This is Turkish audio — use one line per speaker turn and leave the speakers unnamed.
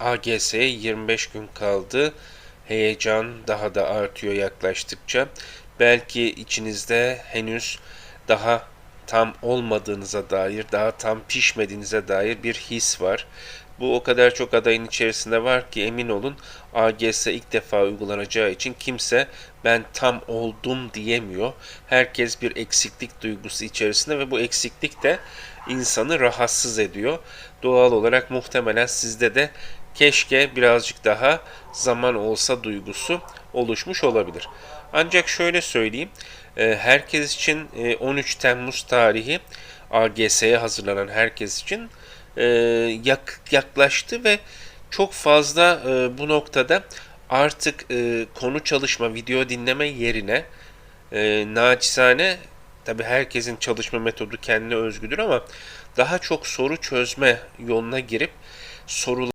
AGS'ye 25 gün kaldı. Heyecan daha da artıyor yaklaştıkça. Belki içinizde henüz daha tam olmadığınıza dair, daha tam pişmediğinize dair bir his var. Bu o kadar çok adayın içerisinde var ki emin olun AGS ilk defa uygulanacağı için kimse ben tam oldum diyemiyor. Herkes bir eksiklik duygusu içerisinde ve bu eksiklik de insanı rahatsız ediyor. Doğal olarak muhtemelen sizde de keşke birazcık daha zaman olsa duygusu oluşmuş olabilir. Ancak şöyle söyleyeyim, e, herkes için e, 13 Temmuz tarihi AGS'ye hazırlanan herkes için e, yak, yaklaştı ve çok fazla e, bu noktada artık e, konu çalışma, video dinleme yerine e, naçizane tabi herkesin çalışma metodu kendine özgüdür ama daha çok soru çözme yoluna girip sorular